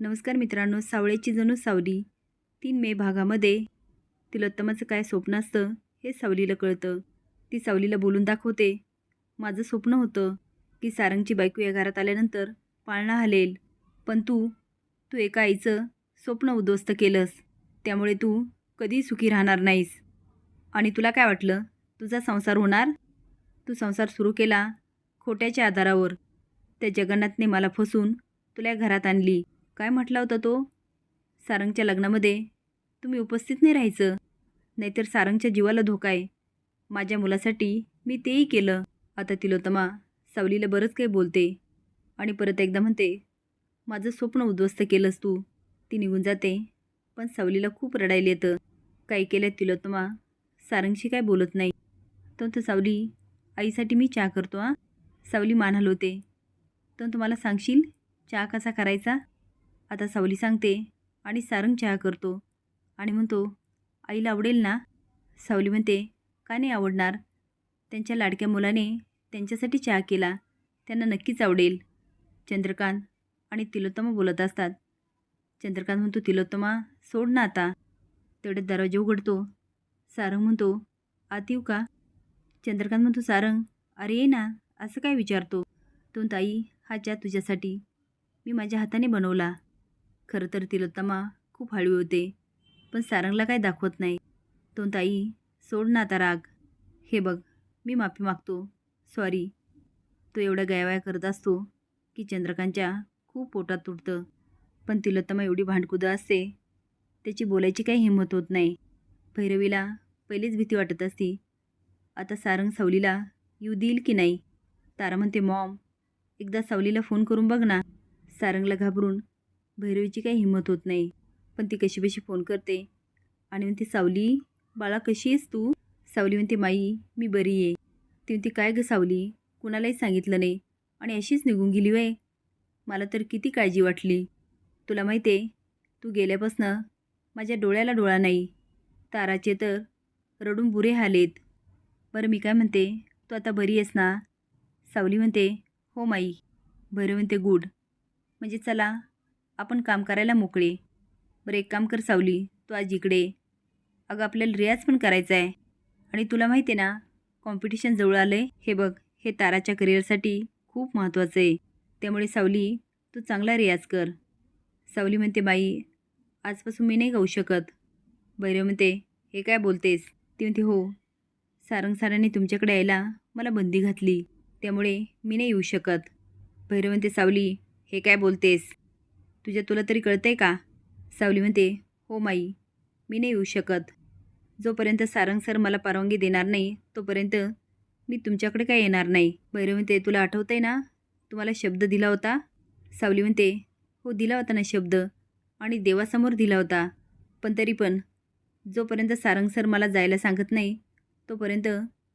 नमस्कार मित्रांनो सावळ्याची जणू सावली. तीन मे भागामध्ये तिलोत्तमाचं काय स्वप्न असतं हे सावलीला कळतं. ती सावलीला बोलून दाखवते माझं स्वप्न होतं की सारंगची बायको या घरात आल्यानंतर पाळणा हलेल. पण तू तू एका आईचं स्वप्न उद्ध्वस्त केलंस. त्यामुळे तू कधी सुखी राहणार नाहीस. आणि तुला काय वाटलं? तुझा संसार होणार? तू संसार सुरू केला खोट्याच्या आधारावर. त्या जगन्नाथने मला फसून तुला या घरात आणली. काय म्हटला होता तो? सारंगच्या लग्नामध्ये. तुम्ही उपस्थित नाही राहायचं. नाहीतर सारंगच्या जीवाला धोका आहे. माझ्या मुलासाठी मी तेही केलं. आता तिलोतमा सावलीला बरंच काही बोलते. आणि परत एकदा म्हणते माझं स्वप्न उद्ध्वस्त केलंस तू. ती निघून जाते. पण सावलीला खूप रडायला येतं. काही केलं तिलोत्तमा सारंगशी काय बोलत नाही. तर तो सावली आईसाठी मी चहा करतो हां. सावली मान हलवते. तर तुम्हाला सांगशील? चहा कसा करायचा? आता सावली सांगते आणि सारंग चहा करतो. आणि म्हणतो आईला आवडेल ना? सावली म्हणते का नाही आवडणार? त्यांच्या लाडक्या मुलाने त्यांच्यासाठी चहा केला. त्यांना नक्कीच आवडेल. चंद्रकांत आणि तिलोत्तमा बोलत असतात. चंद्रकांत म्हणतो तिलोत्तमा सोड ना आता. तेवढ्यात दरवाजा उघडतो. सारंग म्हणतो आत येऊ का? चंद्रकांत म्हणतो सारंग अरे ये ना असं काय विचारतो? तो ताई हा चहा तुझ्यासाठी. मी माझ्या हाताने बनवला. खरं तर तिलोत्तमा खूप हळवी होते पण सारंगला काय दाखवत नाही. तो ताई सोड ना आता राग. हे बघ मी माफी मागतो. सॉरी तो एवढा गयावया करत असतो की चंद्रकांतच्या खूप पोटात तुटतं. पण तिलोत्तमा एवढी भांडकुदं असते त्याची बोलायची काही हिंमत होत नाही. भैरवीला पहिलीच भीती वाटत असती आता सारंग सावलीला येऊ देईल की नाही? तारा म्हणते मॉम एकदा सावलीला फोन करून बघ ना. सारंगला घाबरून भैरवीची काही हिंमत होत नाही. पण ती कशीबशी फोन करते. आणि म्हणते सावली बाळा कशी आहेस तू? सावली म्हणते माई मी बरी आहे. ती म्हणते काय गं सावली? कुणालाही सांगितलं नाही. आणि अशीच निघून गेली वय मला तर किती काळजी वाटली. तुला माहिती आहे तू गेल्यापासनं माझ्या डोळ्याला डोळा नाही. ताराचे तर रडून बुरे हालेत. बरं मी काय म्हणते? तू आता बरी आहेस ना? सावली म्हणते हो माई. बरं म्हणते गुड. म्हणजे चला आपण काम करायला मोकळे. बरं एक काम कर सावली तू आज इकडे अगं आपल्याला रियाज पण करायचा आहे आणि तुला माहिती आहे ना कॉम्पिटिशन जवळ आलं आहे हे बघ हे ताराच्या करिअरसाठी खूप महत्त्वाचं आहे. त्यामुळे सावली तू चांगला रियाज कर. सावली म्हणते बाई आजपासून मी नाही गाऊ शकत. भैरव म्हणते हे काय बोलतेस? ती म्हणते हो. सारंग सारांनी तुमच्याकडे यायला मला बंदी घातली. त्यामुळे मी नाही येऊ शकत. भैरव म्हणते सावली हे काय बोलतेस? तुझ्या तुला तरी कळतंय का? सावली म्हणते हो माई मी नाही येऊ शकत. जोपर्यंत सारंग सर मला परवानगी देणार नाही तोपर्यंत मी तुमच्याकडे काय येणार नाही. भैरव म्हणते तुला आठवतं आहे ना? तुम्हाला शब्द दिला होता? सावली म्हणते हो दिला होता ना शब्द. आणि देवासमोर दिला होता. पण तरी पण जोपर्यंत सारंग सर मला जायला सांगत नाही तोपर्यंत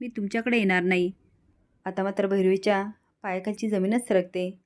मी तुमच्याकडे येणार नाही. आता मात्र भैरवीच्या पायकाची जमीनच सरकते.